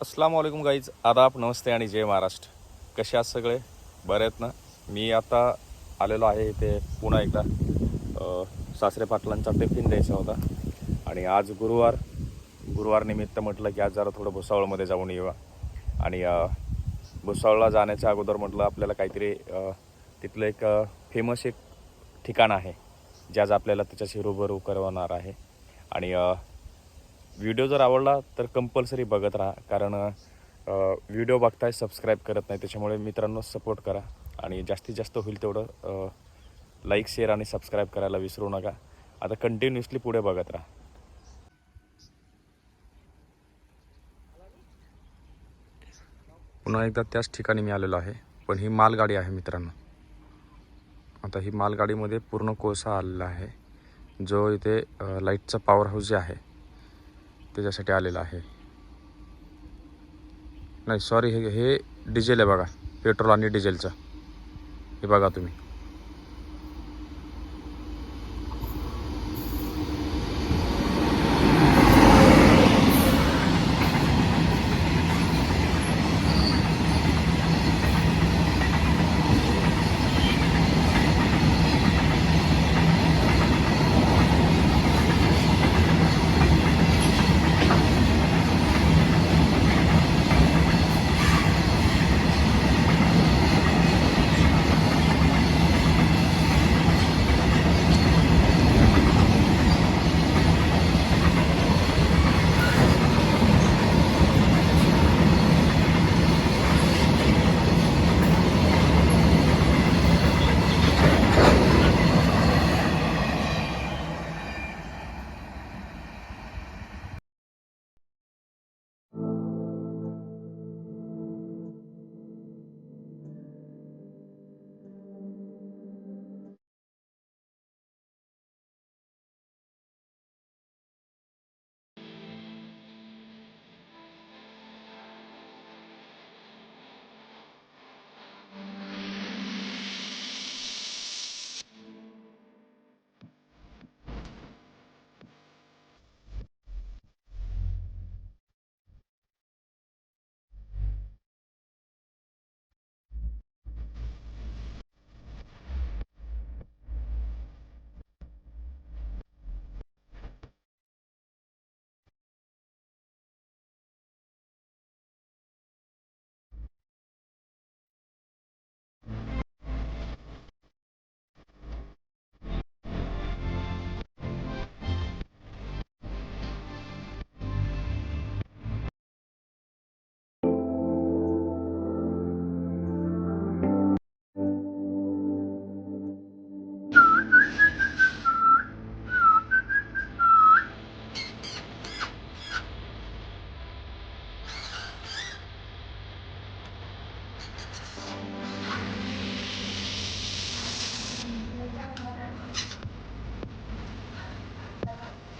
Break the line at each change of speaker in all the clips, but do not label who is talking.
अस्सलाम वालेकुम गाईज आदाब नमस्ते आणि जय महाराष्ट्र. कसे आहात सगळे? बरे आहेत ना? मी आता आलेलो आहे इथे पुन्हा एकदा. सासरे पाटलांचा टिफिन द्यायचा होता. आणि आज गुरुवार. गुरुवार निमित्त म्हटलं की आज जरा थोडं भुसावळमध्ये जाऊन येऊया. आणि भुसावळला जाण्याच्या अगोदर म्हटलं आपल्याला काहीतरी तिथलं एक फेमस एक ठिकाण आहे. जे आज आपल्याला त्याच्याशी रूबरू करवणार आहे. आणि व्हिडिओ जर आवडला तर कंपल्सरी बघत राहा. कारण व्हिडिओ बघताय सबस्क्राईब करत नाही त्याच्यामुळे मित्रांनो सपोर्ट करा. आणि जास्तीत जास्त होईल तेवढं लाईक शेअर आणि सबस्क्राईब करायला विसरू नका. आता कंटिन्युअसली पुढे बघत राहा. पुन्हा एकदा त्याच ठिकाणी मी आलेलो आहे. पण ही मालगाडी आहे मित्रांनो. आता ही मालगाडीमध्ये पूर्ण कोळसा आलेला आहे. जो इथे लाईटचा पॉवर हाऊस जे आहे त्याच्यासाठी आलेलं आहे. नाही सॉरी हे हे डिझेल आहे बघा. पेट्रोल आणि डिझेलचं. हे बघा तुम्ही.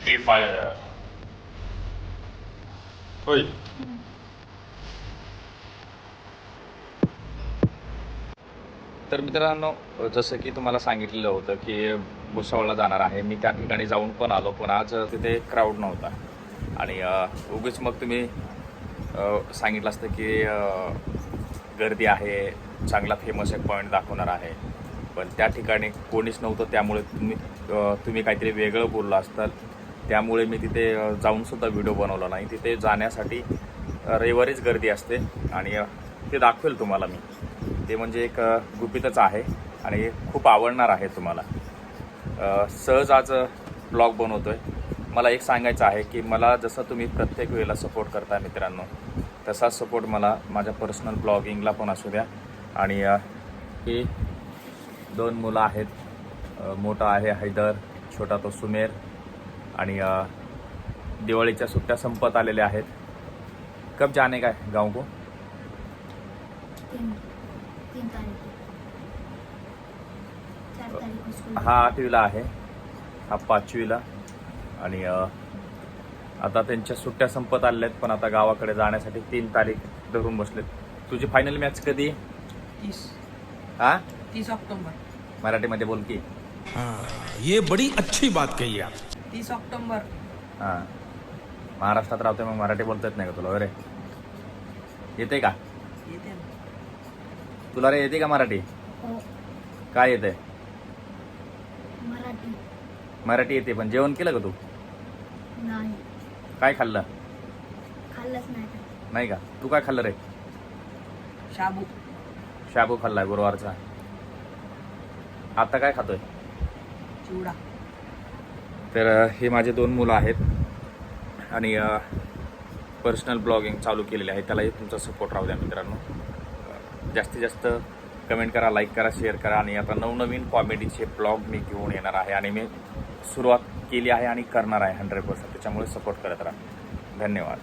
Free Fire. होय तर मित्रांनो जसं की तुम्हाला सांगितलेलं होतं की भुसावळला जाणार आहे. मी त्या ठिकाणी जाऊन पण आलो पण आज तिथे क्राऊड नव्हता. आणि उगीच मग तुम्ही सांगितलं असतं की गर्दी आहे चांगला फेमस एक पॉईंट दाखवणार आहे. पण त्या ठिकाणी कोणीच नव्हतं त्यामुळे तुम्ही तुम्ही काहीतरी वेगळं बोललं असतं. त्यामुळे मी तिथे जाऊनसुद्धा व्हिडिओ बनवला नाही. तिथे जाण्यासाठी रविवारीच गर्दी असते आणि ते दाखवेल तुम्हाला मी. ते म्हणजे एक गुपितच आहे आणि खूप आवडणार आहे तुम्हाला. सहज आज ब्लॉग बनवतो आहे मला एक सांगायचं आहे की मला जसं तुम्ही प्रत्येक वेळेला सपोर्ट करता मित्रांनो तसाच सपोर्ट मला माझ्या पर्सनल ब्लॉगिंगला पण असू द्या. आणि ही दोन मुलं आहेत. मोठा आहे हैदर छोटा तो सुमेर. आणि अ, दिवाळीच्या सुट्ट्या संपत आलेल्या आहेत. कब जाने का है गाँव को?
तीन तीन
हा आठवीला आहे. हा पाचवीला. आणि अ, आता त्यांच्या सुट्ट्या संपत आलेल्या आहेत पण आता गावाकडे जाण्यासाठी तीन तारीख धरून बसलेत. तुझी फायनल मॅच कधी
तीस.
हा?
तीस ऑक्टोबर.
मराठीमध्ये बोल की.
हाँ ये बड़ी अच्छी बात कही आप.
तीस ऑक्टोबर.
हा. महाराष्ट्रात राहतोय मग मराठी बोलता येत नाही का तुला? अरे येते का?
येते ना.
तुला रे येते का मराठी?
हो.
काय येते
मराठी.
मराठी येते पण जेवण केलं का तू?
नाही.
काय खाल्लं?
खाल्लंच नाही. का
नाही का? तू काय खाल्लं रे?
शाबू.
शाबू खाल्लाय गुरुवारचा. आता काय खातोय?
चिवडा.
तर हे माझे दोन मुलं आहेत. आणि पर्सनल ब्लॉगिंग चालू केलेले आहे. त्यालाही तुमचा सपोर्ट राहू द्या मित्रांनो. जास्तीत जास्त कमेंट करा लाईक करा शेअर करा. आणि आता नवनवीन कॉमेडीचे ब्लॉग मी घेऊन येणार आहे. आणि मी सुरुवात केली आहे आणि करणार आहे हंड्रेड पर्सेंट त्याच्यामुळे सपोर्ट करत राहा. धन्यवाद.